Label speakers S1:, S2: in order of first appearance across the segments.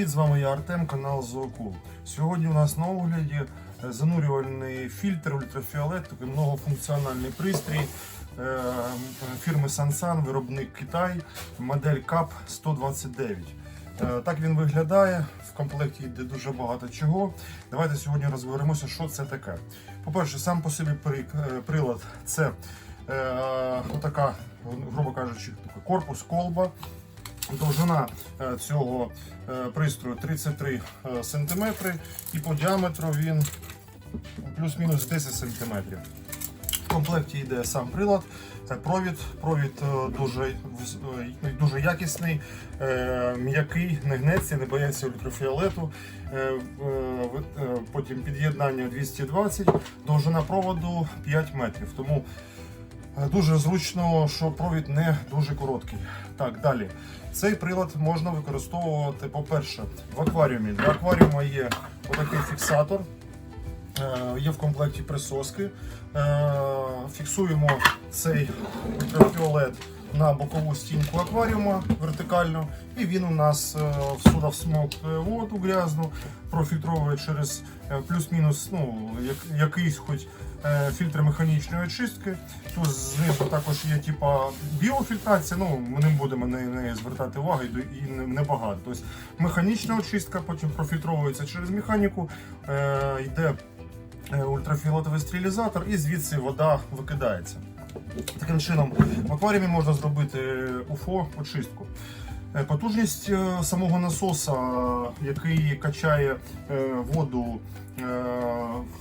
S1: привіт! З вами я Артем, канал Зоокул. Сьогодні у нас на огляді е, занурювальний фільтр ультрафіолет, такий многофункціональний пристрій е, фірми Sansan, виробник Китай, модель CAP 129. Е, Так він виглядає. В комплекті йде дуже багато чого. Давайте сьогодні розберемося, що це таке. По-перше, сам по собі прилад це отака, грубо кажучи, корпус колба. Довжина е, цього е, пристрою 33 е, см і по діаметру він плюс-мінус 10 см. В комплекті йде сам прилад, провід. Провід дуже, дуже якісний, м'який, не гнеться, не боїться ультрафіолету. Потім під'єднання 220, довжина проводу 5 метрів. Тому Дуже зручно, що провід не дуже короткий. Так, далі. Цей прилад можна використовувати, по-перше, в акваріумі. Для акваріуму є отакий фіксатор, е, є в комплекті присоски. Е, Фіксуємо цей ультрафіолет на бокову стінку акваріума вертикально, і він у нас е, всюди всмоктує воду грязну, профільтровує через е, плюс-мінус ну, як- якийсь хоч е, фільтр механічної очистки. Тут знизу також є типа біофільтрація, ну ми не будемо на неї звертати увагу і небагато. Тобто механічна очистка, потім профільтровується через механіку, е, йде е, ультрафіолетовий стерилізатор і звідси вода викидається. Таким чином, в акваріумі можна зробити УФО очистку. Е, Потужність е, самого насоса, який качає е, воду е,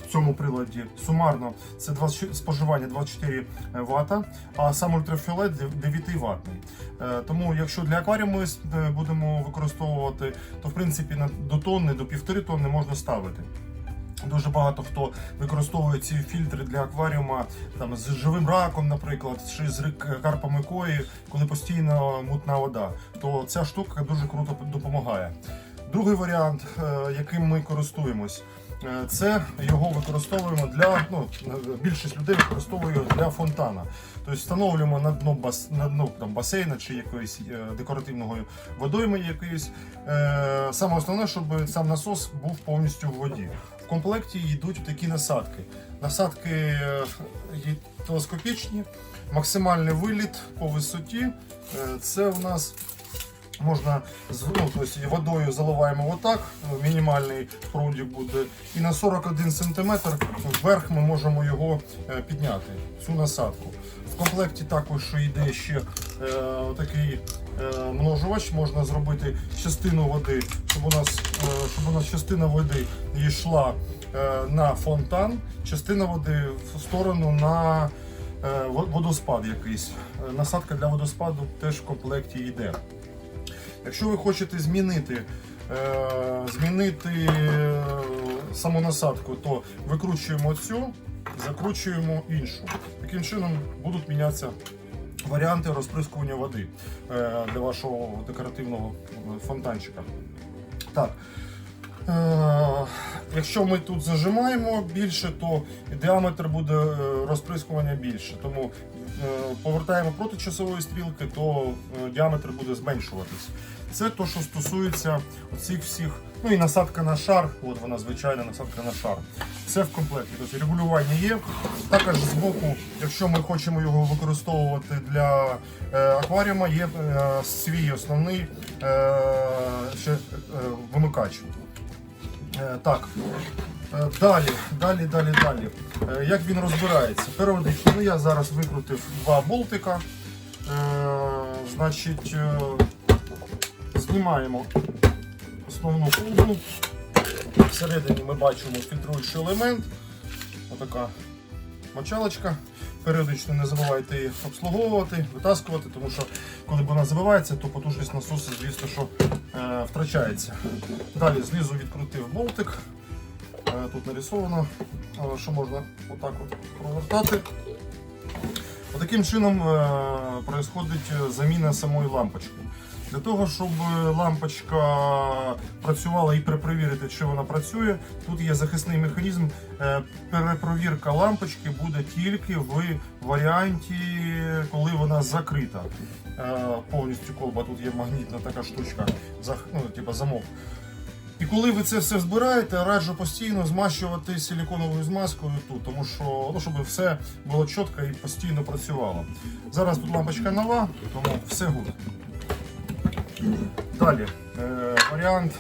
S1: в цьому приладі, сумарно це 20, споживання 24 Вт, а сам ультрафіолет 9 ватний. Е, Тому, якщо для акваріуму ми е, будемо використовувати, то в принципі до тонни, до півтори тонни можна ставити. Дуже багато хто використовує ці фільтри для акваріума там з живим раком, наприклад, чи з карпами кої, коли постійно мутна вода. То ця штука дуже круто допомагає. Другий варіант, е, яким ми користуємось, е, це його використовуємо для ну, більшість людей використовує для фонтана. Тобто встановлюємо на дно бас на дно там басейна чи якоїсь е, декоративного водойми якоїсь. Саме основне, щоб сам насос був повністю в воді. Комплекті йдуть такі насадки. Насадки е, телескопічні, максимальний виліт по висоті. Е, Це у нас можна ну, тобто водою заливаємо отак, е, мінімальний прудик буде. І на 41 см вверх ми можемо його підняти, цю насадку. В комплекті також йде ще такий множувач, можна зробити частину води, щоб у нас, щоб у нас частина води йшла е, на фонтан, частина води в сторону на е, водоспад якийсь. Е, Насадка для водоспаду теж в комплекті йде. Якщо ви хочете змінити, е, змінити е, саму насадку, то викручуємо цю, закручуємо іншу. Таким чином будуть мінятися варіанти розприскування води е, для вашого декоративного е, фонтанчика. Так. Е, Якщо ми тут зажимаємо більше, то діаметр буде е, розприскування більше. Тому повертаємо проти часової стрілки, то е, діаметр буде зменшуватись. Це то, що стосується цих всіх. Ну і насадка на шар, от вона звичайна насадка на шар. Все в комплекті. Тобто регулювання є. Також з боку, якщо ми хочемо його використовувати для е, акваріума, є е, свій основний е, ще, е, вимикач. Е, Так. Е, Далі, далі, далі, далі. Е, Як він розбирається? Періодично, ну я зараз викрутив два болтика. Е, Значить, знімаємо основну колбу. Всередині ми бачимо фільтруючий елемент. Отака мочалочка. Періодично не забувайте її обслуговувати, витаскувати, тому що коли вона забивається, то потужність насосу, звісно, що е, втрачається. Далі знизу відкрутив болтик. Е, тут нарисовано, е, що можна отак от провертати. Таким чином відбувається заміна самої лампочки. Для того, щоб лампочка працювала і перепровірити, чи вона працює, тут є захисний механізм. Е, Перепровірка лампочки буде тільки в варіанті, коли вона закрита. Е, Повністю колба, тут є магнітна така штучка, ну, типу замок. І коли ви це все збираєте, раджу постійно змащувати силіконовою змазкою тут, тому що ну, щоб все було чітко і постійно працювало. Зараз тут лампочка нова, тому все гуд. Далі е, варіант.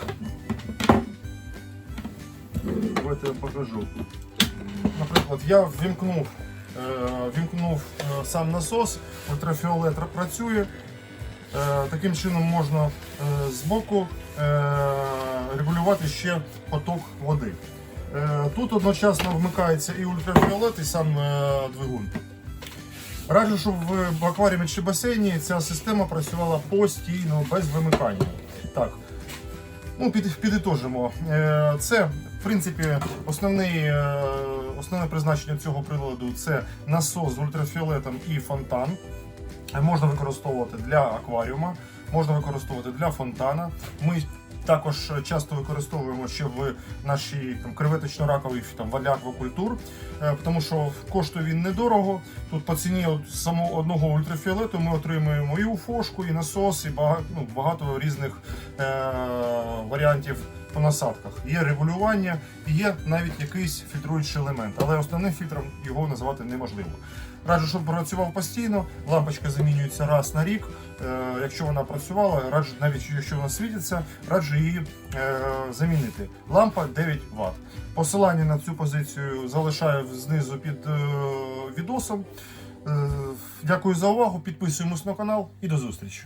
S1: Давайте я покажу. Наприклад, я ввімкнув, е, ввімкнув е, сам насос, ультрафіолет працює. Е, Таким чином можна е, збоку е, регулювати ще поток води. Тут одночасно вмикається і ультрафіолет, і сам двигун. Раджу, щоб в акваріумі чи басейні ця система працювала постійно, без вимикання. Так, ну, під, підітожимо. Це, в принципі, основний, основне призначення цього приладу це насос з ультрафіолетом і фонтан. Можна використовувати для акваріума, можна використовувати для фонтана. Ми також часто використовуємо ще в нашій там, креветочно-раковій там, валі аквакультур, е, тому що коштує він недорого. Тут по ціні от самого одного ультрафіолету ми отримуємо і уфошку, і насос, і багато, ну, багато різних е- варіантів по насадках. Є регулювання, і є навіть якийсь фільтруючий елемент, але основним фільтром його назвати неможливо. Раджу, щоб працював постійно. Лампочка замінюється раз на рік. Е, якщо вона працювала, раджу, навіть якщо вона світиться, раджу її е, замінити. Лампа 9 Вт. Посилання на цю позицію залишаю знизу під е, відосом. Дякую за увагу. Підписуємось на канал і до зустрічі.